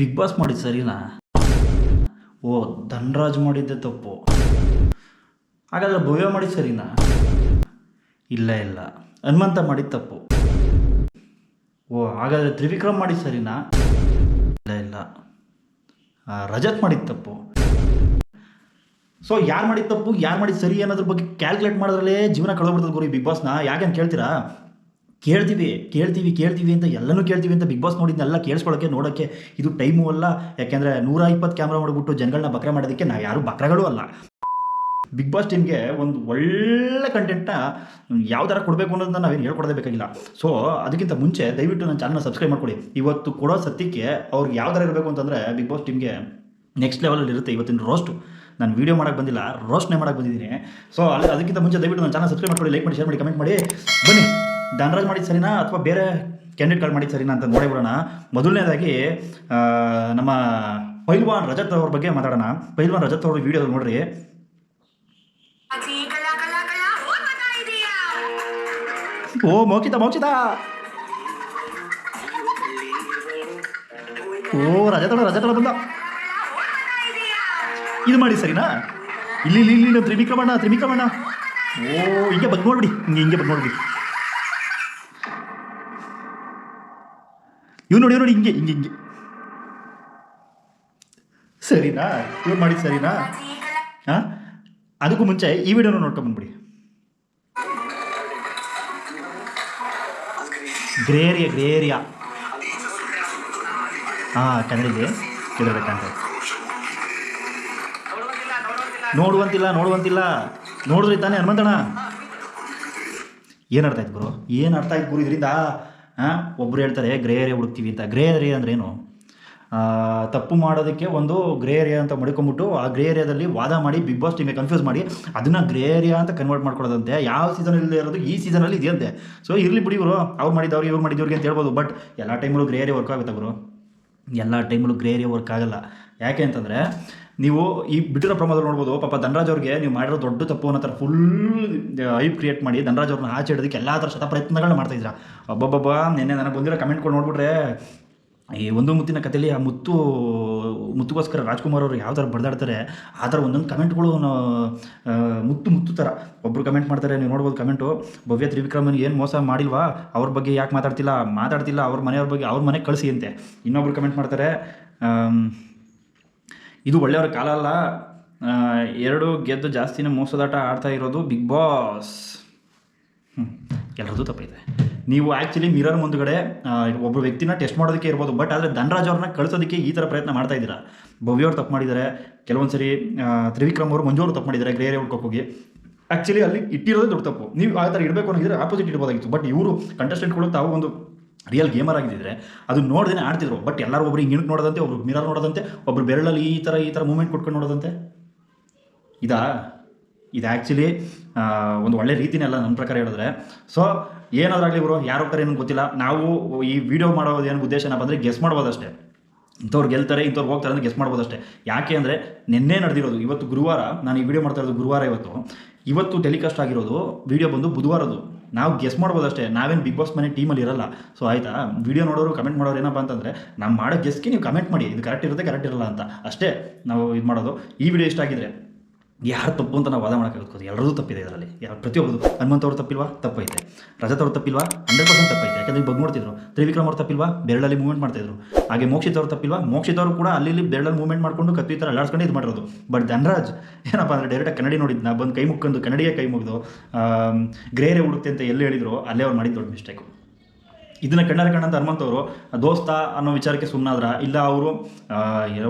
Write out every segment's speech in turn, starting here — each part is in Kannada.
ಬಿಗ್ ಬಾಸ್ ಮಾಡಿದ್ದು ಸರಿನಾ? ಓ, ಧನ್ರಾಜ್ ಮಾಡಿದ್ದೆ ತಪ್ಪು. ಹಾಗಾದ್ರೆ ಭವ್ಯ ಮಾಡಿದ್ದು ಸರಿನಾ? ಇಲ್ಲ ಇಲ್ಲ. ಹನುಮಂತ ಮಾಡಿದ್ದು ತಪ್ಪು. ಓ, ಹಾಗಾದರೆ ತ್ರಿವಿಕ್ರಮ್ ಮಾಡಿದ್ದು ಸರಿನಾ? ಇಲ್ಲ ಇಲ್ಲ. ರಜತ್ ಮಾಡಿದ್ದು ತಪ್ಪು. ಸೊ ಯಾರು ಮಾಡಿದ ತಪ್ಪು, ಯಾರು ಮಾಡಿದ ಸರಿ ಅನ್ನೋದ್ರ ಬಗ್ಗೆ ಕ್ಯಾಲ್ಕುಲೇಟ್ ಮಾಡೋದ್ರಲ್ಲೇ ಜೀವನ ಕಳೆದ್ಬಿಡ್ತದೆ ಗುರು ಬಿಗ್ ಬಾಸ್ನ ಯಾಕೆ ಅಂತ ಕೇಳ್ತೀರಾ? ಕೇಳ್ತೀವಿ ಕೇಳ್ತೀವಿ ಕೇಳ್ತೀವಿ ಅಂತ ಎಲ್ಲನೂ ಕೇಳ್ತೀವಿ ಅಂತ ಬಿಗ್ ಬಾಸ್ ನೋಡಿದ್ನೆಲ್ಲ ಕೇಳಿಸ್ಕೊಳ್ಳೋಕ್ಕೆ ನೋಡೋಕ್ಕೆ ಇದು ಟೈಮು ಅಲ್ಲ. ಯಾಕೆಂದರೆ ನೂರ ಇಪ್ಪತ್ತು ಕ್ಯಾಮ್ರಾ ಮಾಡಿಬಿಟ್ಟು ಜನಗಳನ್ನ ಬಕ್ರೆ ಮಾಡೋದಕ್ಕೆ ನಾವು ಯಾರು ಬಕ್ರಗಳು ಅಲ್ಲ. ಬಿಗ್ ಬಾಸ್ ಟೀಮ್ಗೆ ಒಂದು ಒಳ್ಳೆ ಕಂಟೆಂಟ್ನ ಯಾವ ಥರ ಕೊಡಬೇಕು ಅನ್ನೋದನ್ನ ನಾವೇನು ಹೇಳ್ಕೊಡೋದೇ ಬೇಕಾಗಿಲ್ಲ. ಸೊ ಅದಕ್ಕಿಂತ ಮುಂಚೆ ದಯವಿಟ್ಟು ನನ್ನ ಚಾನಲ್ನ ಸಬ್ಸ್ಕ್ರೈಬ್ ಮಾಡ್ಕೊಳ್ಳಿ. ಇವತ್ತು ಕೊಡೋ ಸತ್ಯಕ್ಕೆ ಅವ್ರಿಗೆ ಯಾವ ಥರ ಇರಬೇಕು ಅಂತಂದರೆ ಬಿಗ್ ಬಾಸ್ ಟೀಮ್ಗೆ ನೆಕ್ಸ್ಟ್ ಲೆವೆಲಲ್ಲಿ ಇರುತ್ತೆ ಇವತ್ತಿನ ರೋಸ್ಟು ನಾನು ವೀಡಿಯೋ ಮಾಡೋಕ್ಕೆ ಬಂದಿಲ್ಲ ರೋಸ್ಟ್ನೇ ಮಾಡೋಕ್ಕೆ ಬಂದಿದ್ದೀನಿ. ಸೊ ಅಲ್ಲಿ ಅದಕ್ಕಿಂತ ಮುಂಚೆ ದಯವಿಟ್ಟು ನನ್ನ ಚಾನಲ್ ಸಬ್ಸ್ಕ್ರೈಬ್ ಮಾಡ್ಕೊಳ್ಳಿ ಲೈಕ್ ಮಾಡಿ ಶೇರ್ ಮಾಡಿ ಕಮೆಂಟ್ ಮಾಡಿ. ಬನ್ನಿ. ಧನರಾಜ್ ಮಾಡಿದ ಸರಿನಾ ಅಥವಾ ಬೇರೆ ಕ್ಯಾಂಡಿಡೇಟ್ಗಳು ಮಾಡಿದ ಸರಿನಾ ಅಂತ ನೋಡೇ ಬಿಡೋಣ ಮೊದಲನೇದಾಗಿ ನಮ್ಮ ಪೈಲ್ವಾನ್ ರಜತ್ ಅವ್ರ ಬಗ್ಗೆ ಮಾತಾಡೋಣ. ಪೈಲ್ವಾನ್ ರಜತ್ ಅವ್ರ ವಿಡಿಯೋ ನೋಡ್ರಿ. ಓ ಮೋಚಿತ ಮೋಚಿತ ಓ ರಜತಳ ರಜತಳ ಬಂದ. ಇದು ಮಾಡಿ ಸರಿನಾ? ಇಲ್ಲಿ ಇಲ್ಲಿ ಇಲ್ಲಿ ಇಲ್ಲಿ ತ್ರಿವಿಕ್ರಮಣ್ಣ ತ್ರಿವಿಕ್ರಮಣ್ಣ. ಓ ಹಿಂಗೆ ಬಂದು ನೋಡ್ಬಿಡಿ ಹಿಂಗೆ ಹಿಂಗೆ ಬಂದು ನೋಡ್ಬಿಡಿ. ಇವ್ ನೋಡಿ ನೋಡಿ, ಹಿಂಗೆ ಹಿಂಗೆ ಹಿಂಗೆ. ಸರಿನಾ? ಇವ್ರು ಮಾಡಿದ್ದು ಸರಿನಾ? ಹಾಂ? ಅದಕ್ಕೂ ಮುಂಚೆ ಈ ವಿಡಿಯೋನ ನೋಡ್ಕೊಂಬಂದ್ಬಿಡಿ ಗ್ರೇರಿಯಾ ಗ್ರೇರಿಯಾ. ಹಾಂ, ಕನ್ನಡಿಗೆ. ಕೇಳಬೇಕಂತ. ನೋಡುವಂತಿಲ್ಲ ನೋಡುವಂತಿಲ್ಲ. ನೋಡಿದ್ರಿ ತಾನೇ ಹನುಮಂತಣ್ಣ. ಏನು ಅರ್ಥ ಆಯ್ತು ಗುರು? ಏನು ಅರ್ಥ ಆಯ್ತು ಗುರು ಇದರಿಂದ? ಹಾಂ ಒಬ್ರು ಹೇಳ್ತಾರೆ ಗ್ರೇ ಏರಿಯಾ ಹುಡುಕ್ತೀವಿ ಅಂತ. ಗ್ರೇ ಏರಿಯಾ ಅಂದ್ರೇನು ತಪ್ಪು ಮಾಡೋದಕ್ಕೆ ಒಂದು ಗ್ರೇ ಏರಿಯಾ ಅಂತ ಮಡ್ಕೊಂಬಿಟ್ಟು ಆ ಗ್ರೇ ಏರಿಯಾದಲ್ಲಿ ವಾದ ಮಾಡಿ, ಬಿಗ್ ಬಾಸ್ ಟೀಮಿಗೆ ಕನ್ಫ್ಯೂಸ್ ಮಾಡಿ, ಅದನ್ನು ಗ್ರೇ ಏರಿಯಾ ಅಂತ ಕನ್ವರ್ಟ್ ಮಾಡ್ಕೊಳ್ಳೋದಂತೆ. ಯಾವ ಸೀಸನಲ್ಲಿ ಇರೋದು ಈ ಸೀಸನಲ್ಲಿ ಇದೆಯಂತೆ. ಸೊ ಇರಲಿ ಬಿಡಿ ಇವರು. ಅವ್ರು ಮಾಡಿದವ್ರಿಗೆ ಇವ್ರು ಮಾಡಿದವ್ರಿಗೆ ಅಂತ ಹೇಳ್ಬೋದು. ಬಟ್ ಎಲ್ಲ ಟೈಮಲ್ಲೂ ಗ್ರೇ ಏರಿಯಾ ವರ್ಕ್ ಆಗುತ್ತೆ ಗುರು. ಎಲ್ಲ ಟೈಮಲ್ಲೂ ಗ್ರೇ ಏರಿಯಾ ವರ್ಕ್ ಆಗಲ್ಲ. ಯಾಕೆ ಅಂತಂದರೆ, ನೀವು ಈ ಬಿಟ್ಟಿರೋ ಪ್ರಮಾದದಲ್ಲಿ ನೋಡ್ಬೋದು, ಪಾಪ ಧನರಾಜ್ ಅವ್ರಿಗೆ ನೀವು ಮಾಡಿರೋ ದೊಡ್ಡ ತಪ್ಪು ಅನ್ನೋ ಥರ ಫುಲ್ ಐಪ್ ಕ್ರಿಯೇಟ್ ಮಾಡಿ ಧನರಾಜ್ ಅವ್ರನ್ನ ಆಚೆ ಇಡೋದಕ್ಕೆ ಎಲ್ಲ ಥರ ಶತ ಪ್ರಯತ್ನಗಳನ್ನ ಮಾಡ್ತಾಯಿದ್ರ ಒಬ್ಬೊಬ್ಬ ನಿನ್ನೆ ನನಗೆ ಬಂದಿರೋ ಕಮೆಂಟ್ಗಳು ನೋಡ್ಬಿಟ್ರೆ, ಈ ಒಂದು ಮುತ್ತಿನ ಕಥೆಯಲ್ಲಿ ಆ ಮುತ್ತು ಮುತ್ತುಗೋಸ್ಕರ ರಾಜ್ಕುಮಾರ್ ಅವರು ಯಾವ ಥರ ಬಡ್ದಾಡ್ತಾರೆ, ಆ ಥರ ಒಂದೊಂದು ಕಮೆಂಟ್ಗಳು ಮುತ್ತು ಮುತ್ತು ಥರ. ಒಬ್ಬರು ಕಮೆಂಟ್ ಮಾಡ್ತಾರೆ, ನೀವು ನೋಡ್ಬೋದು ಕಮೆಂಟು. ಭವ್ಯ ತ್ರಿವಿಕ್ರಮನ್ ಏನು ಮೋಸ ಮಾಡಿಲ್ವಾ? ಅವ್ರ ಬಗ್ಗೆ ಯಾಕೆ ಮಾತಾಡ್ತಿಲ್ಲ? ಮಾತಾಡ್ತಿಲ್ಲ ಅವ್ರ ಮನೆಯವ್ರ ಬಗ್ಗೆ, ಅವ್ರ ಮನೆಗೆ ಕಳಿಸಿ ಅಂತೆ ಇನ್ನೊಬ್ರು ಕಮೆಂಟ್ ಮಾಡ್ತಾರೆ ಇದು ಒಳ್ಳೆಯವ್ರ ಕಾಲ ಅಲ್ಲ. ಎರಡು ಗೆದ್ದು ಜಾಸ್ತಿನೇ ಮೋಸದಾಟ ಆಡ್ತಾ ಇರೋದು ಬಿಗ್ ಬಾಸ್. ಎಲ್ಲರದ್ದು ತಪ್ಪೈತೆ ನೀವು ಆ್ಯಕ್ಚುಲಿ ಮಿರರ್ ಮುಂದುಗಡೆ ಒಬ್ಬ ವ್ಯಕ್ತಿನ ಟೆಸ್ಟ್ ಮಾಡೋದಕ್ಕೆ ಇರ್ಬೋದು ಬಟ್ ಆದರೆ ಧನರಾಜ್ ಅವ್ರನ್ನ ಕಳಿಸೋದಕ್ಕೆ ಈ ಥರ ಪ್ರಯತ್ನ ಮಾಡ್ತಾ ಇದ್ದೀರಾ? ಭವ್ಯ ಅವ್ರು ತಪ್ಪು ಮಾಡಿದ್ದಾರೆ, ಕೆಲವೊಂದು ಸರಿ ತ್ರಿವಿಕ್ರಮ್ ಅವರು, ಮಂಜು ಅವರು ತಪ್ಪು ಮಾಡಿದ್ದಾರೆ ಗ್ರೇರೆ ಹೋಗಿ. ಆ್ಯಕ್ಚುಲಿ ಅಲ್ಲಿ ಇಟ್ಟಿರೋದು ದೊಡ್ಡ ತಪ್ಪು. ನೀವು ಆ ಥರ ಇಡಬೇಕು ಅನ್ನೋದಿದ್ರೆ ಆಪೋಸಿಟ್ ಇಡ್ಬೋದಾಗಿತ್ತು ಬಟ್ ಇವರು ಕಂಟೆಸ್ಟೆಂಟ್ಗಳು ತಾವು ಒಂದು ರಿಯಲ್ ಗೇಮರ್ ಆಗಿದ್ದರೆ ಅದು ನೋಡ್ದೇ ಆಡ್ತಿದ್ರು ಬಟ್ ಎಲ್ಲರೂ ಒಬ್ರು ಹಿಂಗೆ ನೋಡೋದಂತೆ, ಒಬ್ರು ಮಿರರ್ ನೋಡೋದಂತೆ, ಒಬ್ರು ಬೆರಳಲ್ಲಿ ಈ ಥರ ಈ ಥರ ಮೂಮೆಂಟ್ ಕೊಟ್ಕೊಂಡು ನೋಡೋದಂತೆ? ಇದಾ? ಇದು ಆ್ಯಕ್ಚುಲಿ ಒಂದು ಒಳ್ಳೆ ರೀತಿನೇ ಅಲ್ಲ ನನ್ನ ಪ್ರಕಾರ ಹೇಳಿದ್ರೆ. ಸೊ ಏನಾದ್ರಾಗಲಿ ಇವರು ಯಾರು ಹೋಗ್ತಾರೆ ಏನೂ ಗೊತ್ತಿಲ್ಲ. ನಾವು ಈ ವಿಡಿಯೋ ಮಾಡೋದು ಏನು ಏನಪ್ಪ ಅಂದರೆ ಗೆಸ್ ಮಾಡ್ಬೋದಷ್ಟೇ ಇಂಥವ್ರು ಗೆಲ್ತಾರೆ, ಇಂಥವ್ರು ಹೋಗ್ತಾರೆ ಅಂತ ಗೆಸ್ ಮಾಡ್ಬೋದಷ್ಟೇ ಯಾಕೆ ಅಂದರೆ, ನಿನ್ನೆ ನಡೆದಿರೋದು, ಇವತ್ತು ಗುರುವಾರ, ನಾನು ಈ ವಿಡಿಯೋ ಮಾಡ್ತಾ ಇರೋದು ಗುರುವಾರ ಇವತ್ತು. ಇವತ್ತು ಟೆಲಿಕಾಸ್ಟ್ ಆಗಿರೋದು ವಿಡಿಯೋ ಬಂದು ಬುಧವಾರದು ನಾವು ಗೆಸ್ ಮಾಡ್ಬೋದಷ್ಟೇ ನಾವೇನು ಬಿಗ್ ಬಾಸ್ ಮನೆ ಟೀಮಲ್ಲಿ ಇರಲ್ಲ. ಸೊ ಆಯಿತಾ? ವಿಡಿಯೋ ನೋಡೋರು ಕಮೆಂಟ್ ಮಾಡೋರು ಏನಪ್ಪ ಅಂತಂದರೆ, ನಾವು ಮಾಡೋ ಗೆಸ್ಗೆ ನೀವು ಕಮೆಂಟ್ ಮಾಡಿ. ಇದು ಕರೆಕ್ಟ್ ಇರುತ್ತೆ ಕರೆಕ್ಟ್ ಇರಲ್ಲ ಅಂತ. ಅಷ್ಟೇ ನಾವು ಇದು ಮಾಡೋದು. ಈ ವಿಡಿಯೋ ಇಷ್ಟ ಆಗಿದ್ರೆ. ಯಾರು ತಪ್ಪು ಅಂತ ನಾವು ವಾದ ಮಾಡೋಕ್ಕಾಗುತ್ತೆ ಎಲ್ಲರದ್ದು ತಪ್ಪಿದೆ ಇದರಲ್ಲಿ. ಯಾರು ಪ್ರತಿಯೊಬ್ಬರು ಹನುಮಂತ ಅವ್ರು ತಪ್ಪಿಲ್ವಾ? ತಪ್ಪೈತೆ. ರಜತ್ ಅವ್ರು ತಪ್ಪಿಲ್ವಾ? Hundred percent ತಪ್ಪೈತೆ. ಯಾಕಂದ್ರೆ ಬಗ್ಗೆ ನೋಡ್ತಿದ್ರು. ತ್ರಿವಿಕ್ರಮ್ ಅವ್ರು ತಪ್ಪಿಲ್ವಾ? ಬೆರಳಲ್ಲಿ ಮೂವ್ಮೆಂಟ್ ಮಾಡ್ತಿದ್ರು. ಹಾಗೆ ಮೋಕ್ಷಿತ್ ಅವ್ರು ತಪ್ಪಿಲ್ವಾ? ಮೋಕ್ಷಿತ್ ಅವರು ಕೂಡ ಅಲ್ಲಿ ಇಲ್ಲಿ ಬೆರಳಲ್ಲಿ ಮೂವ್ಮೆಂಟ್ ಮಾಡ್ಕೊಂಡು ಕತ್ತಿ ಥರ ಅಲ್ಲಾಡ್ಸ್ಕೊಂಡು ಇದು ಮಾಡಿರೋದು. ಬಟ್ ಧನರಾಜ್, ಏನಪ್ಪ ಅಂದರೆ ಡೈರೆಕ್ಟಾಗಿ ಕನ್ನಡಿ ನೋಡಿದ್ದು ನಾ ಬಂದು ಕೈ ಮುಕ್ಕೊಂಡು ಕನ್ನಡಿಗೆ ಕೈ ಮುಗಿದು ಗ್ರೇರೆ ಹುಡುಕ್ತೆ ಅಂತ ಎಲ್ಲಿ ಹೇಳಿದ್ರು, ಅಲ್ಲೇ ಅವ್ರು ಮಾಡಿದ್ದು ದೊಡ್ಡ ಮಿಸ್ಟೇಕು ಇದನ್ನು ಕಣ್ಣಾರೆ ಕಣ್ಣಂತ ಹನುಮಂತ್ ಅವರು ದೋಸ್ತ ಅನ್ನೋ ವಿಚಾರಕ್ಕೆ ಸುಮ್ಮನಾದ್ರ ಇಲ್ಲ ಅವರು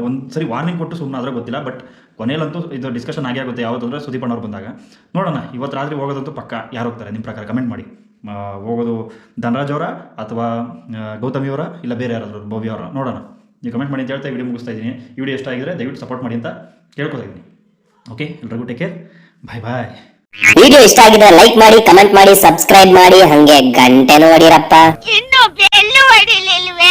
ಒಂದು ಸರಿ ವಾರ್ನಿಂಗ್ ಕೊಟ್ಟು ಸುಮ್ಮನಾದ್ರೆ ಗೊತ್ತಿಲ್ಲ. ಬಟ್ ಕೊನೆಯಲ್ಲಂತೂ ಇದು ಡಿಸ್ಕಷನ್ ಆಗೇ ಆಗುತ್ತೆ ಯಾವತ್ತು ಅಂದರೆ ಸುದೀಪ್ ಅಣ್ಣವ್ರು ಬಂದಾಗ. ನೋಡೋಣ ಇವತ್ತು ರಾತ್ರಿ ಹೋಗೋದಂತೂ ಪಕ್ಕ ಯಾರು ಹೋಗ್ತಾರೆ? ನಿಮ್ಮ ಪ್ರಕಾರ ಕಮೆಂಟ್ ಮಾಡಿ. ಹೋಗೋದು ಧನರಾಜ್ ಅವರ ಅಥವಾ ಗೌತಮಿ ಅವರ ಇಲ್ಲ ಬೇರೆ ಯಾರಾದರೂ ಭವ್ಯ ಅವರ? ನೋಡೋಣ. ನೀವು ಕಮೆಂಟ್ ಮಾಡಿ ಅಂತ ಹೇಳ್ತಾ ವಿಡಿಯೋ ಮುಗಿಸ್ತಾ ಇದ್ದೀನಿ. ಈ ವಿಡಿಯೋ ಇಷ್ಟ ಆಗಿದ್ರೆ ದಯವಿಟ್ಟು ಸಪೋರ್ಟ್ ಮಾಡಿ ಅಂತ ಕೇಳ್ಕೊತಾ ಇದ್ದೀನಿ. ಓಕೆ ಎಲ್ರಿಗೂ take care bye bye video ಇಷ್ಟ ಆಗಿದ್ರೆ ಲೈಕ್ ಮಾಡಿ ಕಮೆಂಟ್ ಮಾಡಿ ಸಬ್ಸ್ಕ್ರೈಬ್ ಮಾಡಿ ಹಂಗೆ ಗಂಟೆ ನೋಡಿರಪ್ಪ. ಇನ್ನು ಬೆಲ್ಲು ಹೊಡಿಲಿಲ್ವೇ?